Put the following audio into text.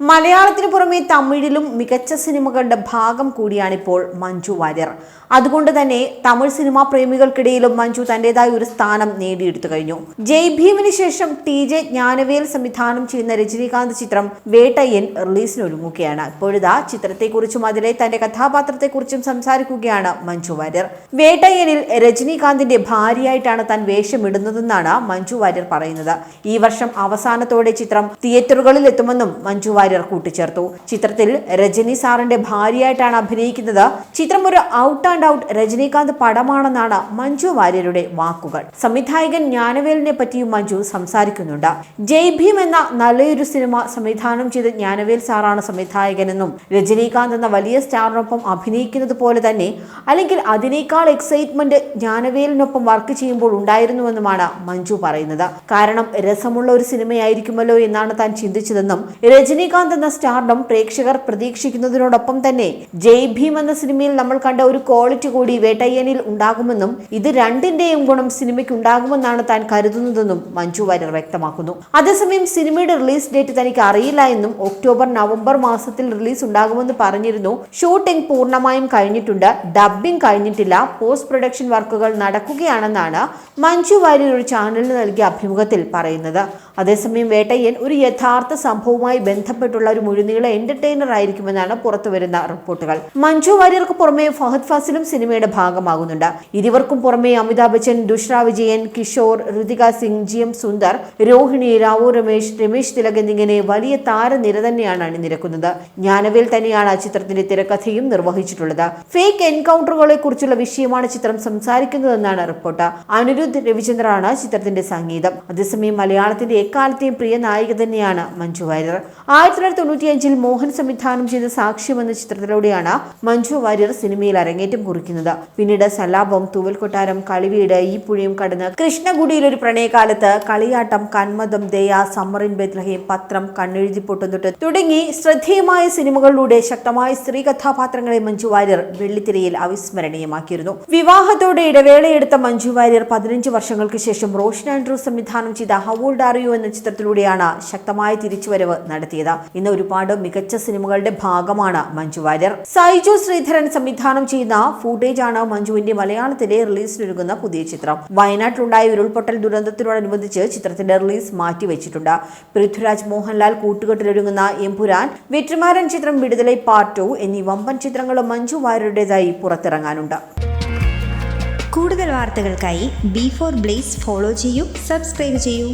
മലയാളത്തിന് പുറമെ തമിഴിലും മികച്ച സിനിമകളുടെ ഭാഗം കൂടിയാണിപ്പോൾ മഞ്ജു വാര്യർ. അതുകൊണ്ട് തന്നെ തമിഴ് സിനിമാ പ്രേമികൾക്കിടയിലും മഞ്ജു തന്റേതായ ഒരു സ്ഥാനം നേടിയെടുത്തു കഴിഞ്ഞു. ജയ് ഭീമിന് ശേഷം ടി ജെ ജ്ഞാനവേൽ സംവിധാനം ചെയ്യുന്ന രജനീകാന്ത് ചിത്രം വേട്ടയ്യൻ റിലീസിനൊരുങ്ങുകയാണ്. ഇപ്പോഴിതാ ചിത്രത്തെക്കുറിച്ചും അതിലെ തന്റെ കഥാപാത്രത്തെക്കുറിച്ചും സംസാരിക്കുകയാണ് മഞ്ജു വാര്യർ. വേട്ടയ്യനിൽ രജനീകാന്തിന്റെ ഭാര്യയായിട്ടാണ് താൻ വേഷമിടുന്നതെന്നാണ് മഞ്ജു വാര്യർ പറയുന്നത്. ഈ വർഷം അവസാനത്തോടെ ചിത്രം തിയേറ്ററുകളിൽ എത്തുമെന്നും മഞ്ജു വാര്യർ കൂട്ടിച്ചേർത്തു. ചിത്രത്തിൽ രജനി സാറിന്റെ ഭാര്യയായിട്ടാണ് അഭിനയിക്കുന്നത്. ചിത്രം ഒരു ഔട്ട് ആൻഡ് ഔട്ട് രജനീകാന്ത് പടമാണെന്നാണ് മഞ്ജു വാര്യരുടെ വാക്കുകൾ. സംവിധായകൻ ജ്ഞാനവേലിനെ പറ്റിയും മഞ്ജു സംസാരിക്കുന്നുണ്ട്. ജയ് ഭീം എന്ന നല്ലൊരു സിനിമ സംവിധാനം ചെയ്ത് ജ്ഞാനവേൽ സാറാണ് സംവിധായകനെന്നും രജനീകാന്ത് എന്ന വലിയ സ്റ്റാറിനൊപ്പം അഭിനയിക്കുന്നത് പോലെ തന്നെ അല്ലെങ്കിൽ അതിനേക്കാൾ എക്സൈറ്റ്മെന്റ് ജ്ഞാനവേലിനൊപ്പം വർക്ക് ചെയ്യുമ്പോൾ ഉണ്ടായിരുന്നുവെന്നുമാണ് മഞ്ജു പറയുന്നത്. കാരണം രസമുള്ള ഒരു സിനിമയായിരിക്കുമല്ലോ എന്നാണ് താൻ ചിന്തിച്ചതെന്നും രജനീകാന്ത് എന്ന സ്റ്റാർഡം പ്രേക്ഷകർ പ്രതീക്ഷിക്കുന്നതിനോടൊപ്പം തന്നെ ജയ് ഭീം എന്ന സിനിമയിൽ നമ്മൾ കണ്ട ഒരു ക്വാളിറ്റി കൂടി വേട്ടയ്യനിൽ ഉണ്ടാകുമെന്നും ഇത് രണ്ടിന്റെയും ഗുണം സിനിമയ്ക്ക് ഉണ്ടാകുമെന്നാണ് താൻ കരുതുന്നതെന്നും മഞ്ജു വാര്യർ വ്യക്തമാക്കുന്നു. അതേസമയം സിനിമയുടെ റിലീസ് ഡേറ്റ് തനിക്ക് അറിയില്ല എന്നും ഒക്ടോബർ നവംബർ മാസത്തിൽ റിലീസ് ഉണ്ടാകുമെന്ന് പറഞ്ഞിരുന്നു. ഷൂട്ടിംഗ് പൂർണമായും കഴിഞ്ഞിട്ടുണ്ട്. ഡബ്ബിംഗ് കഴിഞ്ഞിട്ടില്ല. പോസ്റ്റ് പ്രൊഡക്ഷൻ വർക്കുകൾ നടക്കുകയാണെന്നാണ് മഞ്ജു വാര്യർ ഒരു ചാനലിന് നൽകിയ അഭിമുഖത്തിൽ പറയുന്നത്. അതേസമയം വേട്ടയ്യൻ ഒരു യഥാർത്ഥ സംഭവവുമായി ബന്ധപ്പെട്ടുള്ള ഒരു മുഴുനീള എന്റർടൈനർ ആയിരിക്കുമെന്നാണ് പുറത്തുവരുന്ന റിപ്പോർട്ടുകൾ. മഞ്ജു വാര്യർക്ക് പുറമെ ഫഹദ് ഫാസിലും സിനിമയുടെ ഭാഗമാകുന്നുണ്ട്. ഇരുവർക്കും പുറമെ അമിതാഭ് ബച്ചൻ ദുഷ്ര വിജയൻ കിഷോർ ഋതിക സിംഗ് ജി എം സുന്ദർ രോഹിണി രാവു രമേശ് രമേശ് തിലക് എന്നിങ്ങനെ വലിയ താരനിര തന്നെയാണ് അണിനിരക്കുന്നത്. ജ്ഞാനവേൽ തന്നെയാണ് ആ ചിത്രത്തിന്റെ തിരക്കഥയും നിർവഹിച്ചിട്ടുള്ളത്. ഫേക്ക് എൻകൗണ്ടറുകളെ കുറിച്ചുള്ള വിഷയമാണ് ചിത്രം സംസാരിക്കുന്നതെന്നാണ് റിപ്പോർട്ട്. അനിരുദ്ധ് രവിചന്ദ്രാണ് ചിത്രത്തിന്റെ സംഗീതം. അതേസമയം മലയാളത്തിന്റെ എക്കാലത്തെയും പ്രിയ നായിക തന്നെയാണ് മഞ്ജു വാര്യർ. ആയിരത്തി തൊള്ളായിരത്തി മോഹൻ സംവിധാനം ചെയ്ത സാക്ഷ്യം എന്ന ചിത്രത്തിലൂടെയാണ് മഞ്ജു വാര്യർ സിനിമയിൽ അരങ്ങേറ്റം കുറിക്കുന്നത്. പിന്നീട് സലാപം തൂവൽ കൊട്ടാരം കളിവീട് ഈ പുഴയും കടന്ന് കൃഷ്ണഗുഡിയിൽ ഒരു പ്രണയകാലത്ത് കളിയാട്ടം കന്മതം ദയ സമ്മറിൻ ബെത്ലഹേം പത്രം കണ്ണെഴുതി പൊട്ടുന്നുട്ട് തുടങ്ങി ശ്രദ്ധേയമായ സിനിമകളിലൂടെ ശക്തമായ സ്ത്രീ കഥാപാത്രങ്ങളെ മഞ്ജു വാര്യർ വെള്ളിത്തിരയിൽ അവിസ്മരണീയമാക്കിയിരുന്നു. വിവാഹത്തോടെ ഇടവേളയെടുത്ത മഞ്ജു വാര്യർ പതിനഞ്ച് വർഷങ്ങൾക്ക് ശേഷം റോഷൻ ആൻഡ്രൂ സംവിധാനം ചെയ്ത ഹവോൾഡ് ആറിയോ എന്ന ചിത്രത്തിലൂടെയാണ് ശക്തമായ തിരിച്ചുവരവ് നടത്തിയത്. ഇന്ന് ഒരുപാട് മികച്ച സിനിമകളുടെ ഭാഗമാണ് മഞ്ജു വാര്യർ. സൈജു ശ്രീധരൻ സംവിധാനം ചെയ്യുന്ന ഫൂട്ടേജ് ആണ് മഞ്ജുവിന്റെ മലയാളത്തിലെ റിലീസിനൊരുങ്ങുന്ന പുതിയ ചിത്രം. വയനാട്ടിലുണ്ടായ ഉരുൾപൊട്ടൽ ദുരന്തത്തിനോടനുബന്ധിച്ച് ചിത്രത്തിന്റെ റിലീസ് മാറ്റിവെച്ചിട്ടുണ്ട്. പൃഥ്വിരാജ് മോഹൻലാൽ കൂട്ടുകെട്ടിലൊരുങ്ങുന്ന എംപുരാൻ വെറ്റുമാരൻ ചിത്രം വിടുതലൈ പാർട്ട് ടു എന്നീ വമ്പൻ ചിത്രങ്ങളും മഞ്ജു വാര്യരുടേതായി പുറത്തിറങ്ങാനുണ്ട്. കൂടുതൽ വാർത്തകൾക്കായി ബി ഫോർ ബ്ലേസ് ഫോളോ ചെയ്യൂ സബ്സ്ക്രൈബ് ചെയ്യൂ.